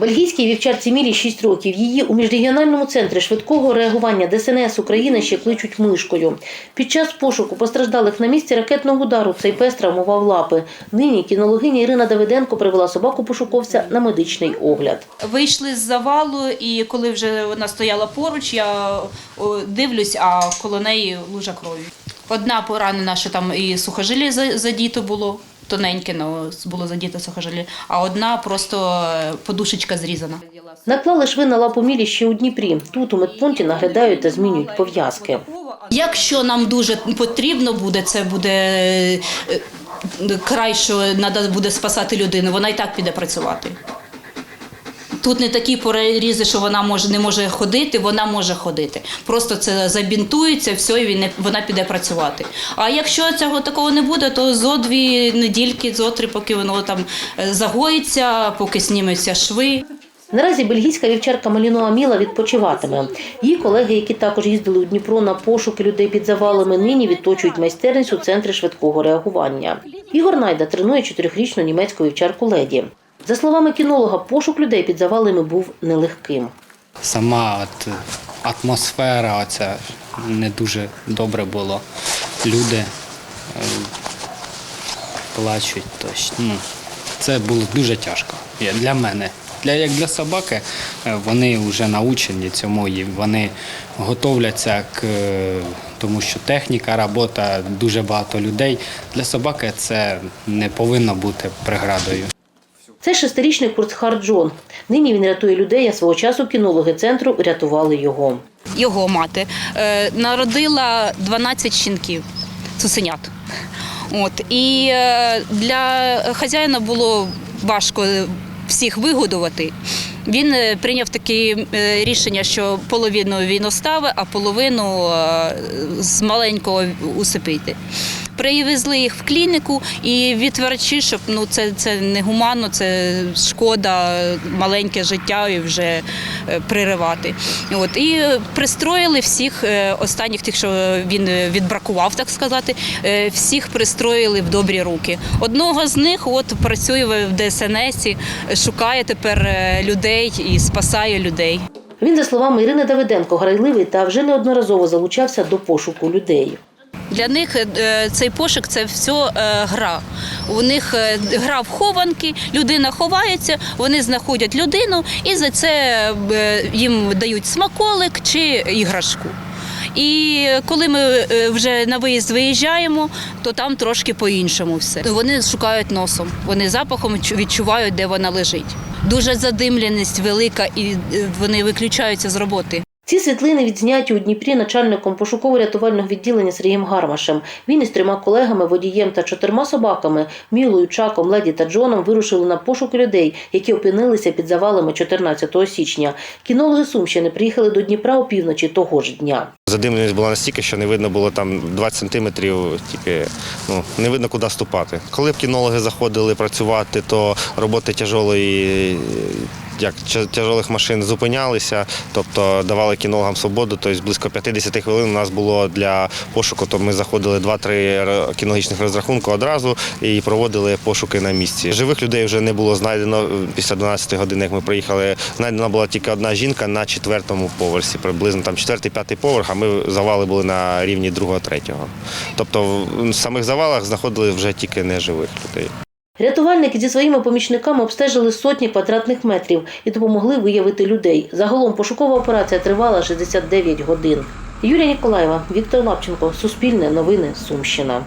Бельгійській вівчарці Мілі 6 років. Її у міжрегіональному центрі швидкого реагування ДСНС України ще кличуть мишкою. Під час пошуку постраждалих на місці ракетного удару цей пес травмував лапи. Нині кінологиня Ірина Давиденко привела собаку пошуковця на медичний огляд. Вийшли з завалу, і коли вже вона стояла поруч, я дивлюсь, а коло неї лужа крові. Одна поранена, що там і сухожилля задіто було, тоненьке, ну, було задіто сухожилі, а одна просто е, подушечка зрізана. Наклали шви на лапу Мілі ще у Дніпрі. Тут у медпункті наглядають та змінюють пов'язки. Якщо нам дуже потрібно буде, це буде е, е, край, що треба буде спасати людину, вона і так піде працювати. Тут не такі порізи, що вона може не може ходити, вона може ходити. Просто це забінтується, все, і він не- вона піде працювати. А якщо цього такого не буде, то зо дві недільки, зо три, поки воно там е, загоїться, поки зніметься шви. Наразі бельгійська вівчарка Малінуа Міла відпочиватиме. Її колеги, які також їздили у Дніпро на пошуки людей під завалами, нині відточують майстерність у центрі швидкого реагування. Ігор Найда тренує чотирьохрічну німецьку вівчарку леді. За словами кінолога, пошук людей під завалами був нелегким. Сама от атмосфера оця не дуже добре було. Люди е, плачуть. Точно. Ну, це було дуже тяжко для мене. Для, як для собаки, е, вони вже научені цьому і вони готовляться к е, тому, що техніка, робота, дуже багато людей. Для собаки це не повинно бути преградою. Це шестирічний Курцхар Джон. Нині він рятує людей, а свого часу кінологи центру рятували його. його мати е, народила 12 щенків, цуценят. От і е, для хазяїна було важко всіх вигодувати. Він е, прийняв таке рішення, що половину він оставить, а половину з маленького усипити. Привезли їх в клініку і відверчі, щоб ну це, це не гуманно, це шкода, маленьке життя і вже е, приривати. От і пристроїли всіх е, останніх, тих, що він е, відбракував, так сказати, всіх пристроїли в добрі руки. Одного з них от працює в ДСНС, шукає тепер людей і спасає людей. Він, за словами Ірини Давиденко, грайливий та вже неодноразово залучався до пошуку людей. Для них е, цей пошук це все е, гра. У них е, гра в хованки, людина ховається, вони знаходять людину і за це е, їм дають смаколик чи іграшку. І коли ми е, вже на виїзд виїжджаємо, то там трошки по-іншому все. Вони шукають носом, вони запахом відчувають, де вона лежить. Дуже задимленість велика, і е, вони виключаються з роботи. Ці світлини відзняті у Дніпрі начальником пошуково-рятувального відділення Сергієм Гармашем. Він із трьома колегами, водієм та чотирма собаками Мілою, Чаком, Леді та Джоном вирушили на пошук людей, які опинилися під завалами 14 січня. Кінологи Сумщини приїхали до Дніпра опівночі того ж дня. Задимленість була настільки, що не видно було там 20 сантиметрів, тільки ну, не видно, куди ступати. Коли б кінологи заходили працювати, то роботи тяжолої, як тя- тяжолих машин зупинялися, тобто давали кінологам свободу. Тобто близько 50 хвилин у нас було для пошуку, то ми заходили 2-3 кінологічних розрахунки одразу і проводили пошуки на місці. Живих людей вже не було знайдено після 12 години, як ми приїхали. Знайдена була тільки одна жінка на четвертому поверсі, приблизно там четвертий-п'ятий поверх, а ми завали були на рівні другого, третього. Тобто в самих завалах знаходили вже тільки неживих людей. Рятувальники зі своїми помічниками обстежили сотні квадратних метрів і допомогли виявити людей. Загалом пошукова операція тривала 69 годин. Юлія Ніколаєва, Віктор Лапченко, Суспільне новини, Сумщина.